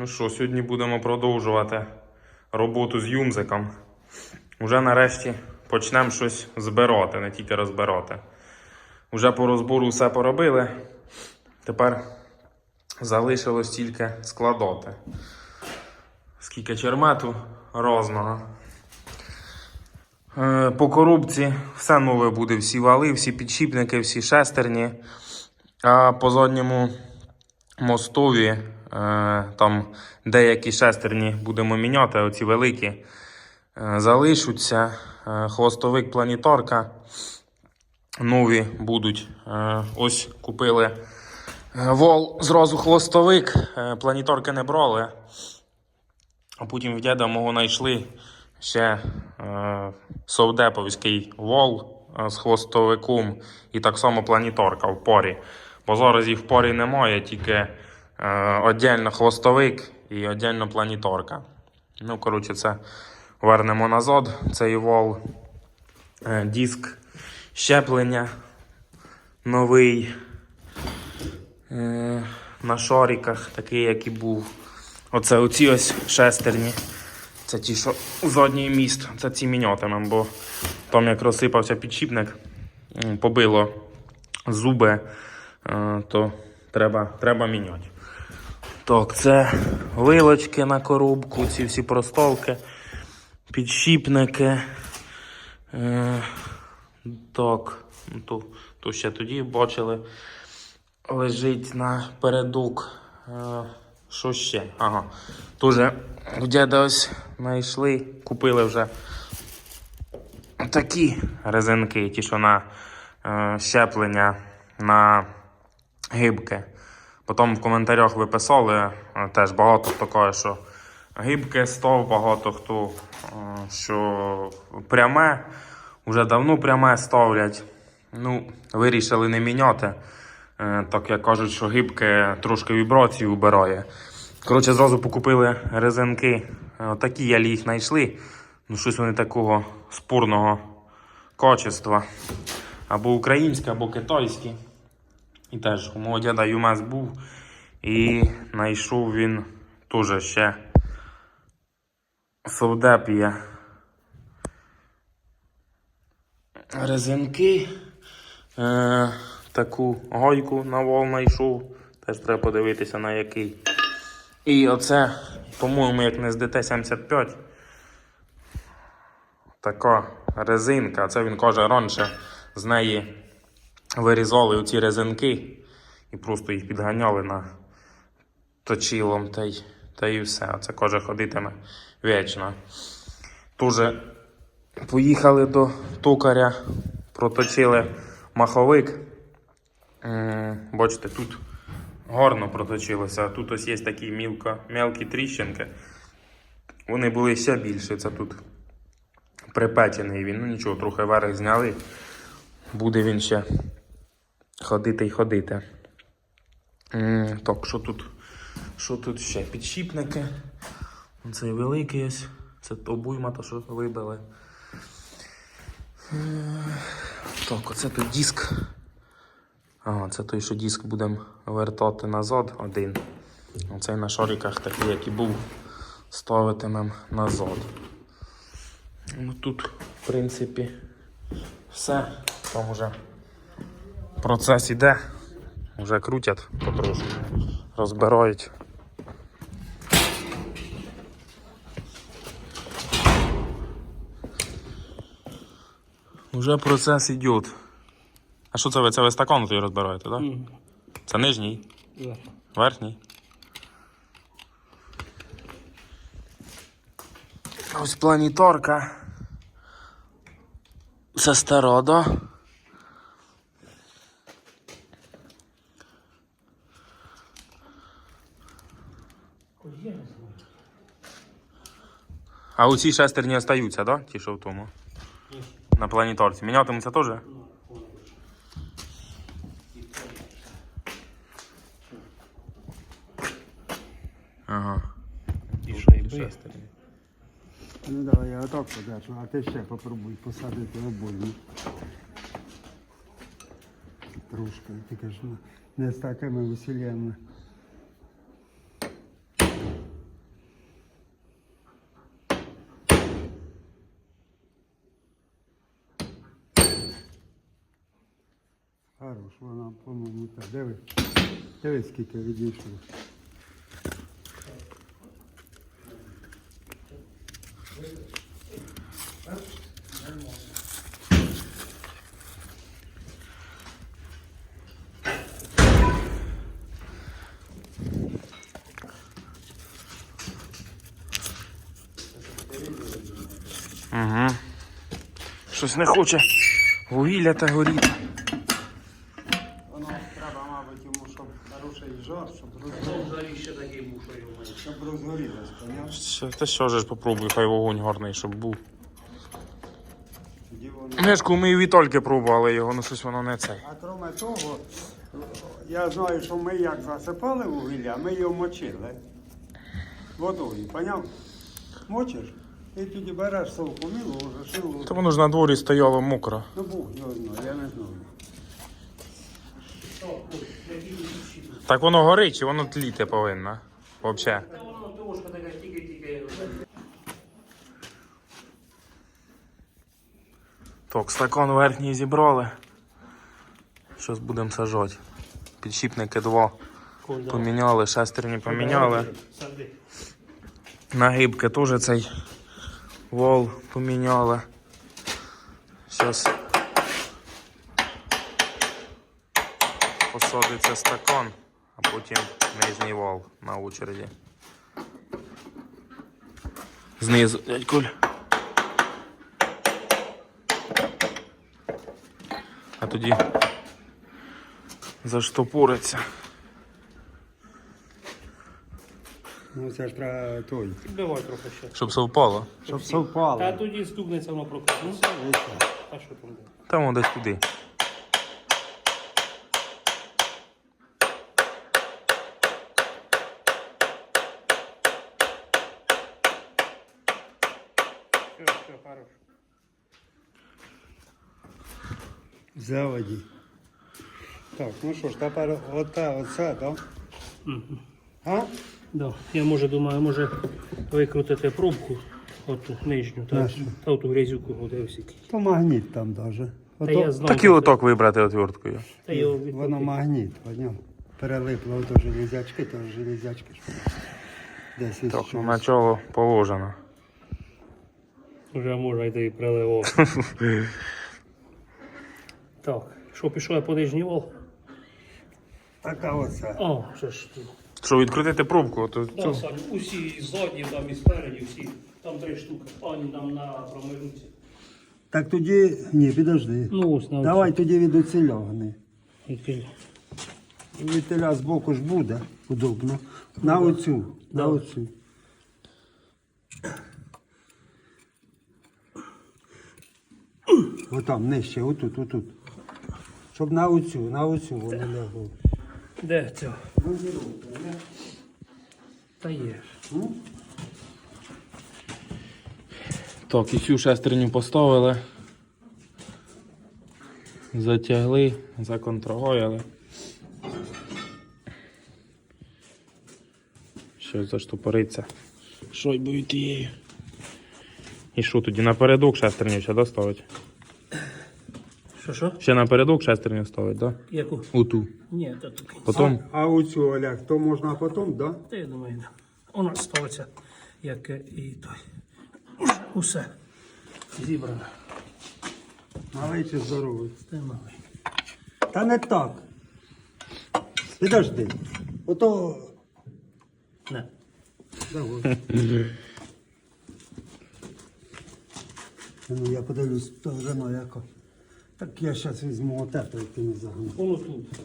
Ну що, сьогодні будемо продовжувати роботу з юмзиком. Уже нарешті почнемо щось збирати, не тільки розбирати. Уже по розбору все поробили. Тепер залишилось тільки складати. Скільки чермету розного. Е, По коробці все нове буде, всі вали, всі підшипники, всі шестерні. А по задньому мостові там деякі шестерні будемо міняти, оці великі е, залишаться. Е, хвостовик планітарка. Нові будуть. Е, ось купили е, вол, зразу хвостовик. Е, планітарки не брали. А потім в діда мого знайшли ще е, совдеповський вол е, з хвостовиком і так само планітарка в порі. Бо зараз їх в порі немає, тільки е, віддільно хвостовик і віддільно планітарка. Ну, коротше, це вернемо назад. Цей вол, е, диск щеплення новий е, на шоріках, такий, як і був. Оце оці ось шестерні. Це ті, що задній міст. Це ці мінятимем, бо там як розсипався підшипник, побило зуби, то треба, треба міняти. Так, це вилочки на коробку, ці всі простовки, підшипники. Е, так, ну, то, ще тоді бачили. Лежить на передок. Е, що ще? Ага. Тоже в діда ось знайшли, купили вже такі резинки, ті, що на е, щеплення на гибки. Потім в коментарях ви писали, е, теж багато хто що гибке стов, багато хто, е, що пряме, вже давно пряме ставлять. Ну, вирішили не міняти. Е, Так як кажуть, що гибке трошки вібрації убирає. Коротше, зразу покупили резинки. Такі я їх знайшли. Ну, щось вони такого спорного качества. Або українське, або китайське. І теж у мого дяда ЮМЕС був. І знайшов він теж ще совдепія. Резинки. Е, таку гойку на вол знайшов. Теж треба подивитися на який. І оце, по-моєму, як не з ДТ-75. Така резинка. Це він каже раніше з неї вирізали оці резинки і просто їх підганяли на точилом та й, та й все. Це каже ходитиме вічно. Тоже поїхали до токаря, проточили маховик. Бачите, тут гарно проточилося. Тут ось є такі мілко, мелкі тріщинки. Вони були ще більші. Це тут припечений він. Ну нічого, трохи верх зняли. Буде він ще ходити й ходити. Так, що тут? Що тут ще? Підшипники. Цей великий ось. Це обойма, то що вибили. Е, Так, оце тут диск. Ага, це той, що диск будемо вертати назад один. Оцей на шариках такий, як і був, ставитимем назад. Ну тут, в принципі, все. Там вже процес іде. Вже крутять потрошку, розбирають. Уже процес йде. А що це ви? Це ви стакан той розбираєте, так? Да? Мгм. Це нижній, Да. верхній. Ось планітарка. Це стара, да? А оці шестерні остаються, да? Ті, що в тому? На планітарці. Мінятимуться теж? Ага. І шайби. Шестерні. Ну давай я отак подачу, а ти ще попробуй посадити обойму. Трошки, тільки ж ну, не з такими весіллями. Вона, по-моєму, так. Диви. Диви, скільки відійшло. Угу. Щось не хоче вугілля та горіти. Воно треба, мабуть, йому, щоб хороший жар, щоб розгорілося. Взагалі ще такий був, що його має. Щоб розгорілось, поняв? Що, та що ж попробуй, хай вогонь гарний, щоб був. Мешку ми і Вітольки пробували його, ну щось воно не цей. А крім того, я знаю, що ми як засипали вугілля, ми його мочили водою, поняв? Мочиш, і тоді береш совку мілу, ложиш і Та воно ж на дворі стояло мокро. Ну Бог його знає, я не знаю. Так воно горить чи воно тліти повинно? Взагалі. Та воно трошка така тільки-тільки. Так, стакан верхній зібрали. Щось будемо сажати. Підшипники два поміняли, шестерні поміняли. Нагибки теж цей вал поміняли. Зараз посадиться стакан, а потім нижній вал на очереді. Знизу, дядь Коль. Тоді заштопориться. Ну це ж треба той. Підбивай трохи ще. Щоб совпало. Щоб Та тоді стукнеться воно прокатиться. А що там буде? Там воно десь туди. Заводі. Так, ну що ж, тепер оте, оце, так? Мгм. А? Да. Я може думаю, може викрутити пробку, оту нижню, та, Нашу. та оту грязюку буде всі. То магніт там даже. Та я знав. Так і оток вибрати отверткою. Та його Воно магніт, поняв? Перелипло ото железячки, то железячки ж. Десь із Так, ну чогось. на чого положено. Вже може йти і приливо. так, що пішов я по нижній вол? Така оце. О, що ж тут. Що, відкрутити пробку, то Да, цю. Сань, усі ззаді, там і спереді, всі. Там три штуки. Ані там на промежниці. Так тоді. Ні, підожди. Ну, ось на Давай тоді від оцільований. Відкрий. Від теля збоку ж буде удобно. На оцю. На оцю. Отам, нижче, отут, отут. Щоб на оцю, на оцю воно лягло. Де це? Та є. ж. Так, і цю шестерню поставили. Затягли, законтрагоїли. Щось заштопориться шойбою тією. І що тоді напередок шестерню ще доставить? Що що? Ще напередок шестерню ставить, так? Да? Яку? Оту. Ні, та тут. Потім. А, а оцю, Олег, то можна потім, да? Та я думаю, да. Воно ставиться, як і той. Усе. Зібрано. Малий чи здоровий? Стимали. Та не так. Підожди. Ото. Не. Давай. Ну, я подивлюсь, то жена яка. Так я зараз візьму оте, то ти не загнув. Воно тут.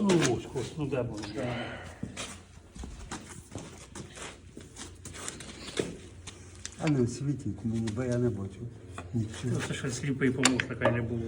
Ну ось, ось, ну де воно? А не світіть мені, бо я не бачу. Нічого. Ну, Це ще сліпий помощника не було.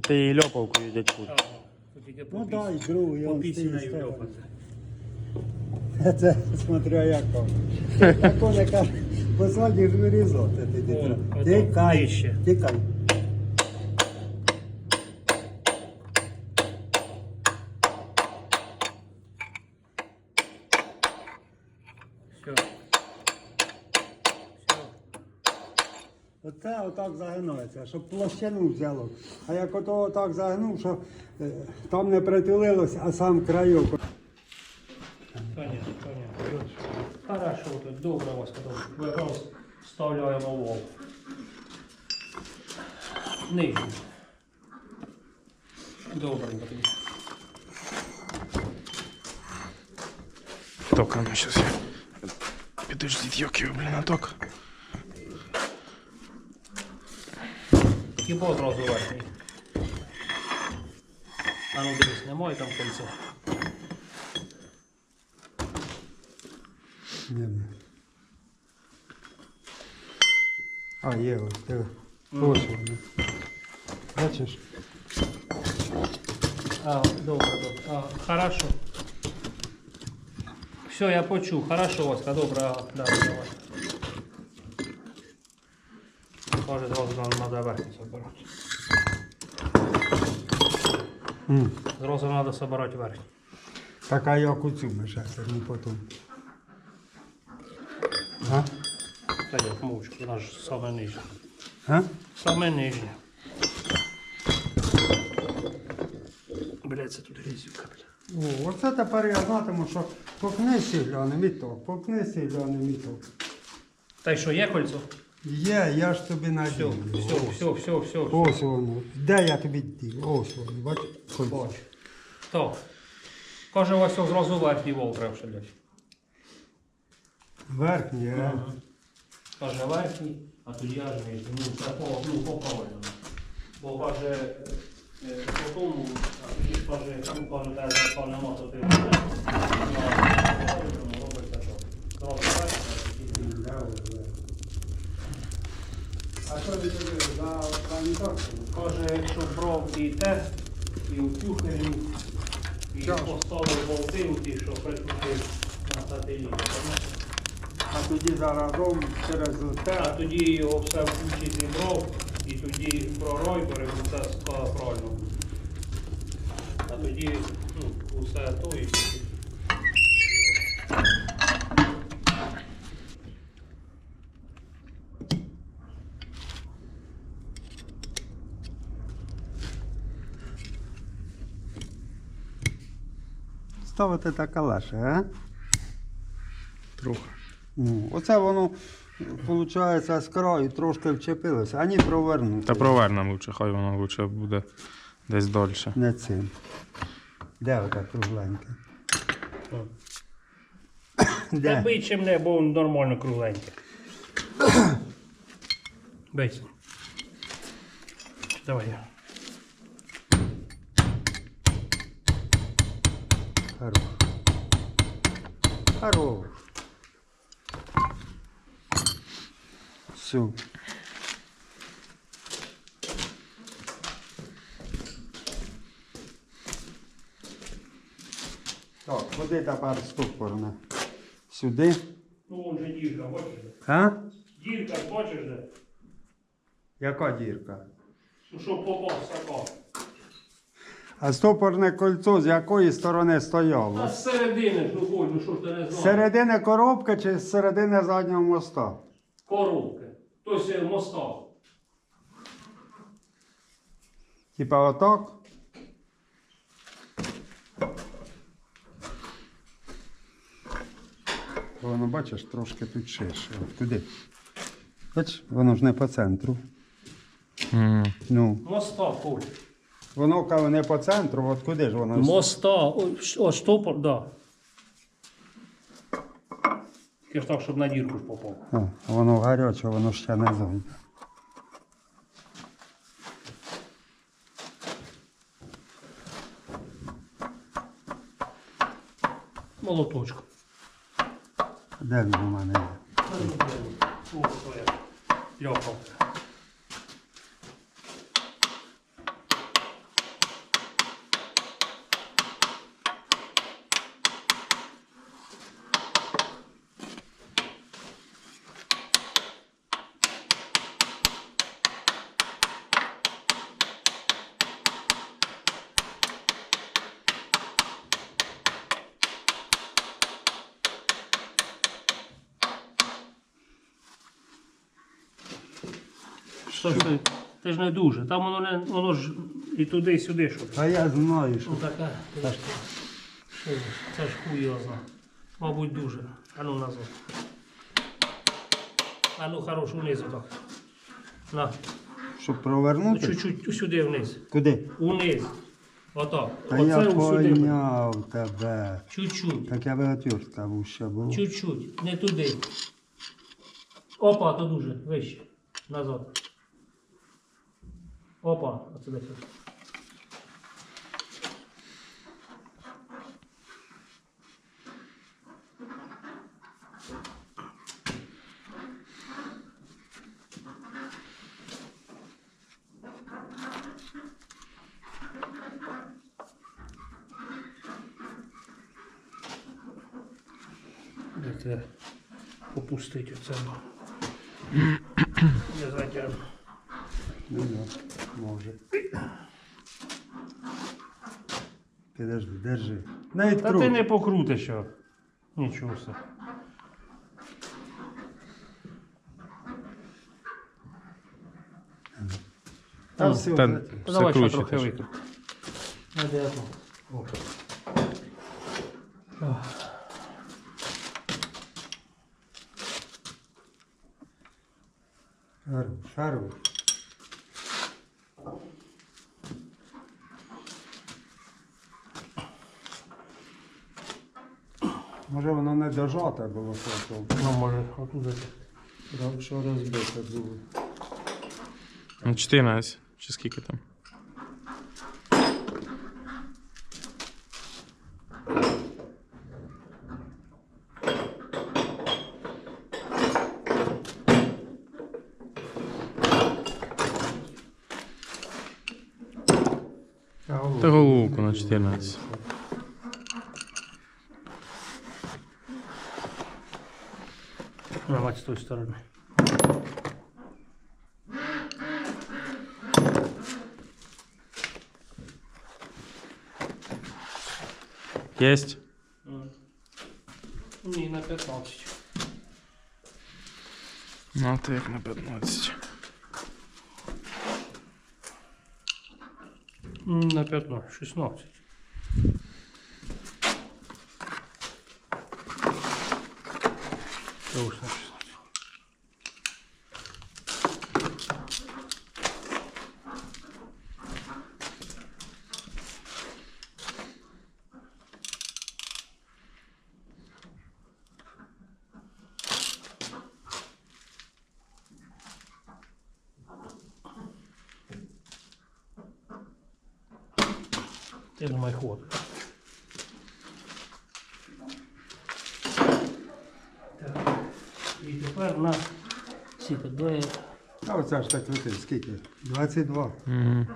Ти її льопавкою, дядьку. Ну дай другу, я вам попісіною стою. Це смотря як там. Як вони кажуть, посадиш вирізати. Ти, О, ти, тікай, нижче. тікай. Все. Це отак загинається, щоб площину взяло. А як ото отак загнув, що е, там не притулилось, а сам крайок. Понятно, понятно. Хорошо, тут добре добре. Зараз вставляємо вол. Нижню. Добренько тобі. Так, а ну сейчас я... Підождіть, як його, блін, а так. Хіба одразу верхній. А ну дивись, немає там кольця. Ні, ні. А, є ось, диви. Ось воно. Бачиш? А, добре, добре. А, хорошо. Все, я почув. Хорошо, Васька, добре, ага, давай, давай. Може, зразу нам треба верхню забирати. М. Зразу треба забирати верхню. Так, а як у цю мешати, не потім. Та як мовчки, вона ж саме нижня. А? Саме нижня. Блять, це тут грізюка, бля. О, оце тепер я знатиму, що покнися гляне міток, покнися гляне міток. Та й що, є кольцо? Є, я ж тобі надію. все, все, все, все. Ось воно. Де я тобі дів? Ось воно, бач? Бач. Так. Каже, ось зразу верхній вол треба шалять. Верхній, Каже верхній, а тоді аж нижній. Ну, це по, ну, по правильному. Бо каже, е, по тому, а тоді ж каже, ну, каже, те зеркал нема, то ти вже, ну, а по правильному робиться так. Зразу верхній, а тоді нижній. А що ти тобі за планітарку? Каже, що брав і те, і у цю і Що? поставив болти у ті, що прикрутив на сателіт. Тоді заразом через А те. тоді його все в кучі зібрав, і тоді пророй перебув це склад правильно. А тоді ну, усе то і. Ставити та калаша, а? Трохи. Ну, оце воно, виходить, з краю трошки вчепилося, ані провернути. Та провернемо лучше, хай воно лучше буде десь дольше. Не цим. Де ота кругленьке? Та Де? бий чим не, бо нормально кругленьке. Бейся. Давай я. Хорош. Хорош. Все. Так, куди тепер стопорне? Сюди. Ну вон же дірка, бачиш? А? Дірка, бачиш де? Яка дірка? Ну що попав сака. А стопорне кольцо з якої сторони А стояло? з середини ж, ну Коль, ну що ж ти не З знаєш? середини коробки чи з середини заднього моста? Коробки. Тобто моста. Типа отак? Воно, бачиш, трошки тут ширше. От Туди. Бач, воно ж не по центру. М. Ну, Моста, Коль. воно коли не по центру, от куди ж воно? Моста, о, ш- о штопор, да. Тільки ж так, щоб на дірку ж попав. О, воно гаряче, воно ще не зайде. Молоточку. Де він у мене є? О, то я. Льохав. То ж ти, ти ж не дуже. Там воно не воно ж і туди, і сюди, що. Та я знаю, що Ну така. Це ж, що ж, це ж хуй його зна. Мабуть, дуже. А ну назад. А ну хорош унизу так. На. щоб Ну, провернути. чуть-чуть сюди вниз. Куди? Униз. Ото. Та Оце я сюди. поняв тебе. Чуть-чуть. Так я би отвертка вуще був. Чуть-чуть. Не туди. Опа, то дуже. Вище. Назад. Опа. Оце десь. Де це попустити оце. Я затягну. Ну, може. Підожди, держи. Навіть Та ти не покрутиш його. Нічого все. Та все, Та- та- Та давай ще круче трохи теж. викрути. А де одну? О. Ах. Хорош, хорош. Може воно не дожате було що Ну, може, отуда. то, що розбите було. Ну, 14. Чи скільки там? Та головку на 14. Давай з тої сторони. Єсть? Ні, на 15. Ну, то як на 15. М, На 15, 16. На 16. Я ход. сіти, де А оце ж так летить, скільки? 22. Угу.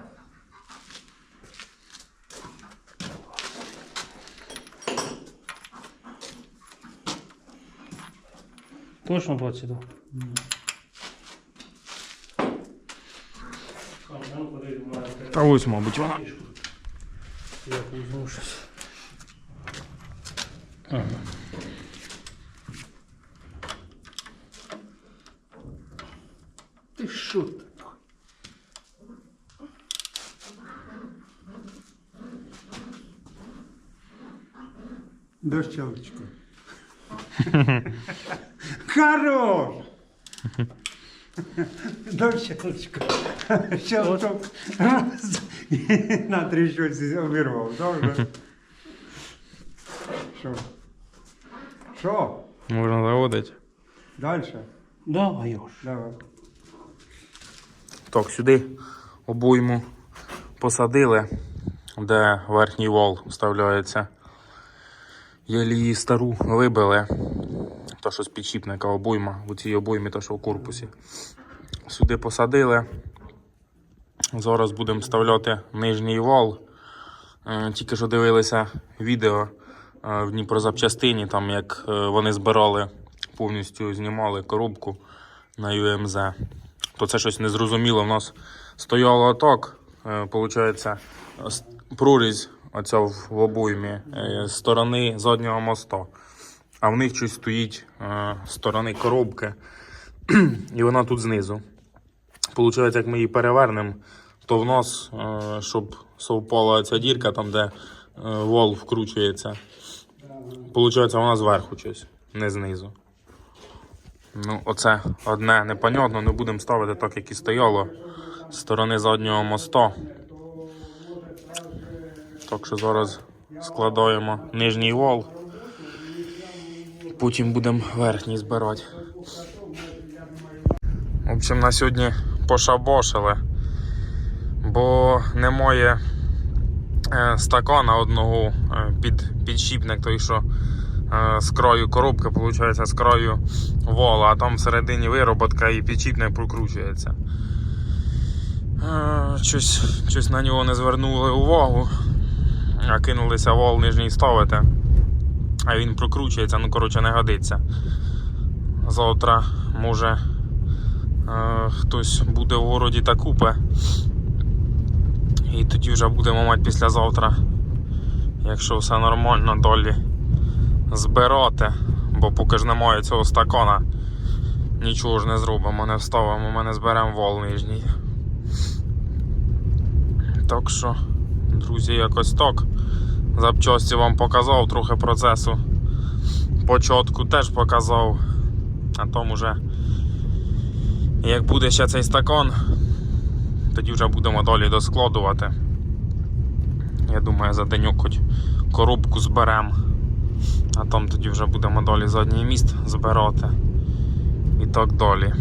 точно 22. Та ось, мабуть, вона. Я візьму щось. Дощечку. Щелчок. Раз. І На три щось обірвав. Добре? Що? Що? Можна заводити. Дальше? Давай уж. Давай. Так, сюди обойму посадили, де верхній вал вставляється. Єлі її стару вибили. Та що з підшипника обойма, у цій обоймі, та що в корпусі. Сюди посадили. Зараз будемо вставляти нижній вал. Е, Тільки що дивилися відео е, в Дніпрозапчастині, там як е, вони збирали, повністю знімали коробку на UMZ. То це щось незрозуміло. У нас стояло так, с- прорізь оця в обоймі з сторони заднього моста. А в них щось стоїть з сторони коробки, і вона тут знизу. Получається, як ми її перевернемо, то в нос, е, щоб совпала ця дірка, там, де е, вол вкручується. Получається, вона зверху щось, не знизу. Ну, оце одне непонятно, не будемо ставити так, як і стояло з сторони заднього моста. Так що зараз складаємо нижній вол. Потім будемо верхній збирати. В общем, на сьогодні пошабошили, бо немає е, стакана одного е, під підшипник, той, що е, з краю коробки, виходить, з краю вола, а там всередині вироботка і підшипник прокручується. Щось, щось на нього не звернули увагу, а кинулися вол нижній ставити, а він прокручується, ну коротше не годиться. Завтра може хтось буде в городі та купе. І тоді вже будемо мати післязавтра, якщо все нормально, долі збирати. Бо поки ж немає цього стакана, нічого ж не зробимо, не вставимо, ми не зберемо вол нижній. Так що, друзі, якось так. Запчасті вам показав трохи процесу. Початку теж показав. А тому вже як буде ще цей стакан, тоді вже будемо далі доскладувати. Я думаю, за деньок хоч коробку зберемо. А там тоді вже будемо далі задній міст збирати. І так далі.